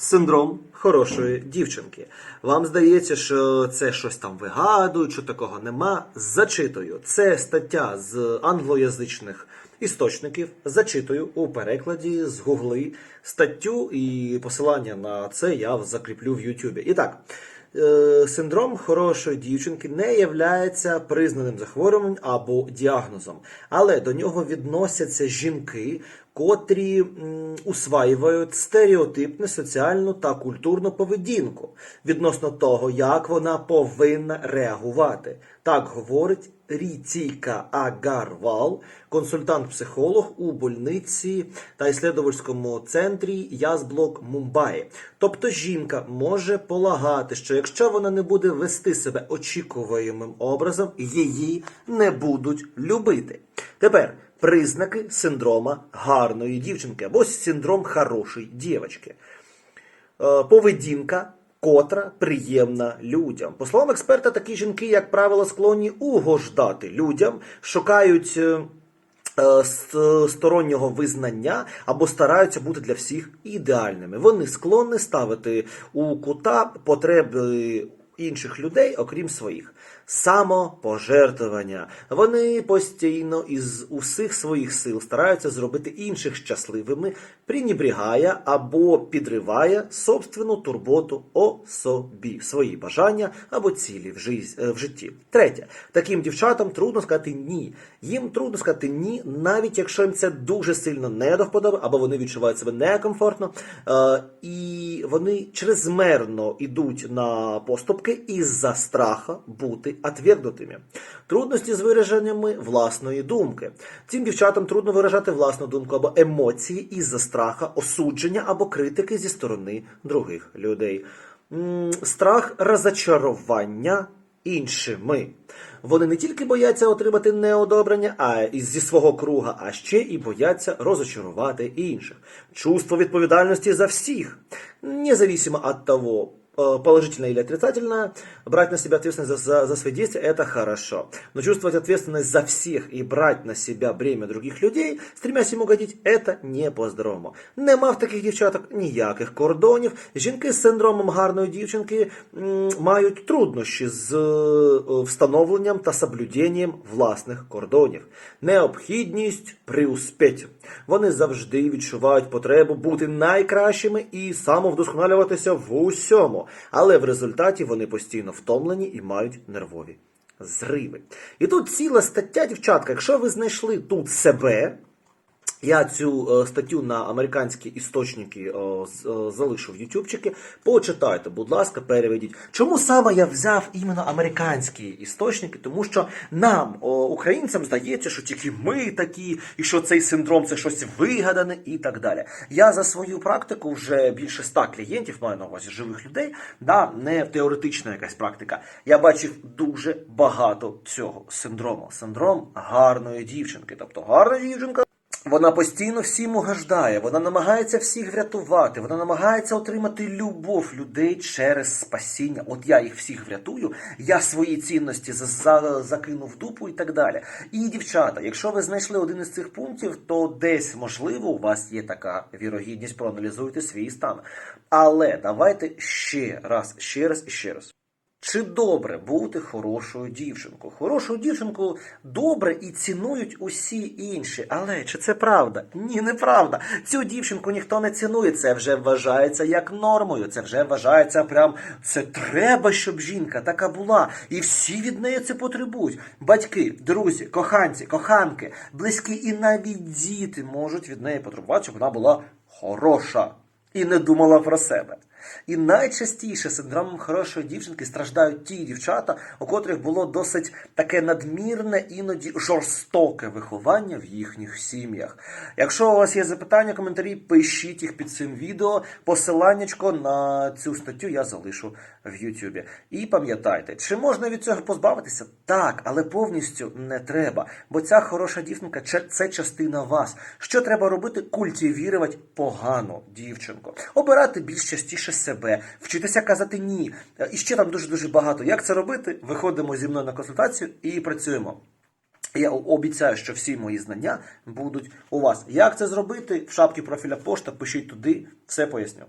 Синдром хорошої дівчинки. Вам здається, що це щось там вигадують, що такого нема. Зачитую. Це стаття з англоязичних істочників. Зачитую у перекладі з гугли статтю і посилання на це я закріплю в Ютубі. І так. е, Синдром хорошої дівчинки не являється признаним захворюванням або діагнозом, але до нього відносяться жінки, котрі усваюють стереотипну соціальну та культурну поведінку відносно того, як вона повинна реагувати. Так говорить Рітійка Агарвал, консультант-психолог у больниці та іслідовательському центрі Язблок Мумбаї. Тобто жінка може полагати, що якщо вона не буде вести себе очікуваємим образом, її не будуть любити. Тепер признаки синдрома гарної дівчинки або синдром хорошої дівчинки. Е, поведінка, котра приємна людям. По словам експерта, такі жінки, як правило, склонні угождати людям, шукають. е, е, стороннього визнання або стараються бути для всіх ідеальними. Вони склонні ставити у кута потреби інших людей, окрім своїх. Самопожертвування. Вони постійно із усіх своїх сил стараються зробити інших щасливими, пренебрігає або підриває собственну турботу о собі, свої бажання або цілі в, житті. в житті. Третє, таким дівчатам трудно сказати ні. Їм трудно сказати ні, навіть якщо їм це дуже сильно не до вподоби, або вони відчувають себе некомфортно, е, і вони чрезмерно йдуть на поступки із-за страха бути отвергнутими. Трудності з вираженнями власної думки. Цим дівчатам трудно виражати власну думку або емоції із-за страха, осудження або критики зі сторони других людей. Страх розочарування іншими. Вони не тільки бояться отримати неодобрення, а зі свого круга, а ще і бояться розочарувати інших. Чувство відповідальності за всіх, независимо от того, положительно или отрицательно, брать на себя ответственность за, за, за свои действия – это хорошо. Но чувствовать ответственность за всех и брать на себя бремя других людей, стремясь им угодить – это не по-здоровому. Нема в таких дівчаток ніяких кордонів. Жінки з синдромом гарної дівчинки мають труднощі з е, встановленням та соблюденням власних кордонів. Необхідність приуспеть. Вони завжди відчувають потребу бути найкращими і самовдосконалюватися в усьому. Але в результаті вони постійно втомлені і мають нервові зриви. І тут ціла стаття, дівчатка, якщо ви знайшли тут себе. Я цю е, статтю на американські істочники е, е, залишу в ютубчики. Почитайте, будь ласка, переведіть. Чому саме я взяв іменно американські істочники? Тому що нам, українцям, здається, що тільки ми такі, і що цей синдром це щось вигадане і так далі. Я за свою практику вже більше ста клієнтів маю на увазі живих людей, да, не теоретична якась практика. Я бачив дуже багато цього синдрому. Синдром гарної дівчинки. Тобто гарна дівчинка. Вона постійно всім угождає, вона намагається всіх врятувати, вона намагається отримати любов людей через спасіння. От я їх всіх врятую, я свої цінності за- за- закину в дупу і так далі. І дівчата, якщо ви знайшли один із цих пунктів, то десь можливо у вас є така вірогідність, проаналізуйте свій стан. Але давайте ще раз, ще раз і ще раз. Чи добре бути хорошою дівчинкою? Хорошу дівчинку добре і цінують усі інші. Але чи це правда? Ні, неправда. Цю дівчинку ніхто не цінує. Це вже вважається як нормою. Це вже вважається прям це треба, щоб жінка така була. І всі від неї це потребують. Батьки, друзі, коханці, коханки, близькі і навіть діти можуть від неї потребувати, щоб вона була хороша і не думала про себе. І найчастіше синдромом хорошої дівчинки страждають ті дівчата, у котрих було досить таке надмірне, іноді жорстоке виховання в їхніх сім'ях. Якщо у вас є запитання, коментарі, пишіть їх під цим відео. Посиланнячко на цю статтю я залишу в Ютубі. І пам'ятайте, чи можна від цього позбавитися? Так, але повністю не треба. Бо ця хороша дівчинка це- частина вас. Що треба робити? Культивірувати погану дівчинку, обирати більш частіше себе, вчитися казати ні. І ще там дуже дуже багато. Як це робити? Виходимо зі мною на консультацію і працюємо. Я обіцяю, що всі мої знання будуть у вас. Як це зробити? В шапці профіля пошта пишіть туди, все поясню.